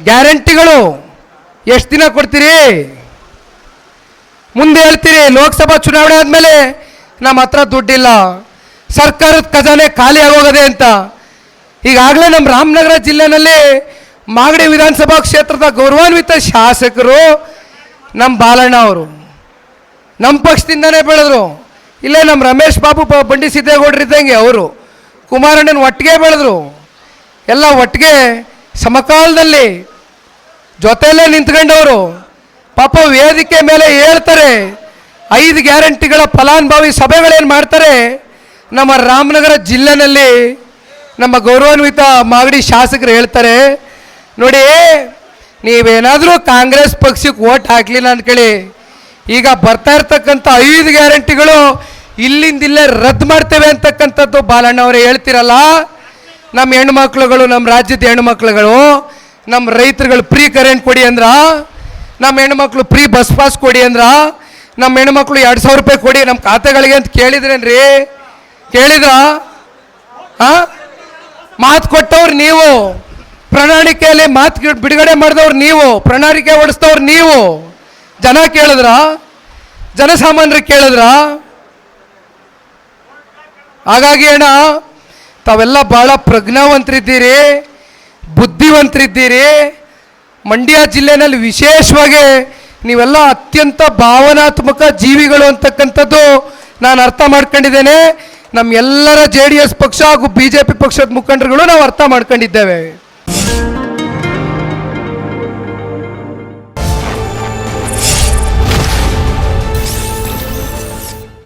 ಗ್ಯಾರಂಟಿಗಳು. ಎಷ್ಟು ದಿನ ಕೊಡ್ತೀರಿ? ಮುಂದೆ ಹೇಳ್ತೀರಿ ಲೋಕಸಭಾ ಚುನಾವಣೆ ಆದಮೇಲೆ ನಮ್ಮ ಹತ್ರ ದುಡ್ಡಿಲ್ಲ. ಸರ್ಕಾರದ ಖಜಾನೆ ಖಾಲಿ ಆಗೋಗದೆ ಅಂತ. ಈಗಾಗಲೇ ನಮ್ಮ ರಾಮನಗರ ಜಿಲ್ಲೆನಲ್ಲಿ ಮಾಗಡಿ ವಿಧಾನಸಭಾ ಕ್ಷೇತ್ರದ ಗೌರವಾನ್ವಿತ ಶಾಸಕರು ನಮ್ಮ ಬಾಲಣ್ಣ ಅವರು. ನಮ್ಮ ಪಕ್ಷದಿಂದನೇ ಬೆಳೆದ್ರು. ಇಲ್ಲೇ ನಮ್ಮ ರಮೇಶ್ ಬಾಬು ಬಂಡಿ ಸಿದ್ದೇಗೌಡರು ಇದ್ದಂಗೆ ಅವರು. ಕುಮಾರಣ್ಣನ ಒಟ್ಟಿಗೆ ಬೆಳೆದ್ರು. ಎಲ್ಲ ಒಟ್ಟಿಗೆ ಸಮಕಾಲದಲ್ಲಿ ಜೊತೆಯಲ್ಲೇ ನಿಂತ್ಕೊಂಡವರು ಪಾಪ ವೇದಿಕೆ ಮೇಲೆ ಹೇಳ್ತಾರೆ, ಐದು ಗ್ಯಾರಂಟಿಗಳ ಫಲಾನುಭವಿ ಸಭೆಗಳೇನು ಮಾಡ್ತಾರೆ? ನಮ್ಮ ರಾಮನಗರ ಜಿಲ್ಲೆನಲ್ಲಿ ನಮ್ಮ ಗೌರವಾನ್ವಿತ ಮಾಗಡಿ ಶಾಸಕರು ಹೇಳ್ತಾರೆ, ನೋಡಿ, ನೀವೇನಾದರೂ ಕಾಂಗ್ರೆಸ್ ಪಕ್ಷಕ್ಕೆ ಓಟ್ ಹಾಕಲಿಲ್ಲ ಅಂದ್ಕೇಳಿ ಈಗ ಬರ್ತಾ ಇರ್ತಕ್ಕಂಥ ಐದು ಗ್ಯಾರಂಟಿಗಳು ಇಲ್ಲಿಂದಿಲ್ಲೇ ರದ್ದು ಮಾಡ್ತೇವೆ ಅಂತಕ್ಕಂಥದ್ದು ಬಾಲಣ್ಣ ಅವರೇ ಹೇಳ್ತಿರಲ್ಲ. ನಮ್ಮ ಹೆಣ್ಮಕ್ಳುಗಳು ನಮ್ಮ ರಾಜ್ಯದ ಹೆಣ್ಮಕ್ಳುಗಳು ನಮ್ಮ ರೈತರುಗಳು ಫ್ರೀ ಕರೆಂಟ್ ಕೊಡಿ ಅಂದ್ರ ನಮ್ಮ ಹೆಣ್ಮಕ್ಳು ಫ್ರೀ ಬಸ್ ಪಾಸ್ ಕೊಡಿ ಅಂದ್ರ ನಮ್ಮ ಹೆಣ್ಮಕ್ಳು ಎರಡು ಸಾವಿರ ರೂಪಾಯಿ ಕೊಡಿ ನಮ್ಮ ಖಾತೆಗಳಿಗೆ ಅಂತ ಕೇಳಿದ್ರೇನ್ರಿ? ಕೇಳಿದ್ರ? ಮಾತು ಕೊಟ್ಟವ್ರು ನೀವು. ಪ್ರಣಾಳಿಕೆಯಲ್ಲಿ ಮಾತು ಬಿಡುಗಡೆ ಮಾಡಿದವ್ರು ನೀವು. ಪ್ರಣಾಳಿಕೆ ಓಡಿಸ್ದವ್ರು ನೀವು. ಜನ ಕೇಳಿದ್ರ? ಜನಸಾಮಾನ್ಯರು ಕೇಳಿದ್ರ? ಹಾಗಾಗಿ ಅಣ್ಣ ತಾವೆಲ್ಲ ಭಾಳ ಪ್ರಜ್ಞಾವಂತರಿದ್ದೀರಿ, ಬುದ್ಧಿವಂತರಿದ್ದೀರಿ. ಮಂಡ್ಯ ಜಿಲ್ಲೆನಲ್ಲಿ ವಿಶೇಷವಾಗಿ ನೀವೆಲ್ಲ ಅತ್ಯಂತ ಭಾವನಾತ್ಮಕ ಜೀವಿಗಳು ಅಂತಕ್ಕಂಥದ್ದು ನಾನು ಅರ್ಥ ಮಾಡ್ಕೊಂಡಿದ್ದೇನೆ. ನಮ್ಮೆಲ್ಲರ ಜೆ ಡಿ ಎಸ್ ಪಕ್ಷ ಹಾಗೂ ಬಿ ಜೆ ಪಿ ಪಕ್ಷದ ಮುಖಂಡರುಗಳು ನಾವು ಅರ್ಥ ಮಾಡ್ಕೊಂಡಿದ್ದೇವೆ.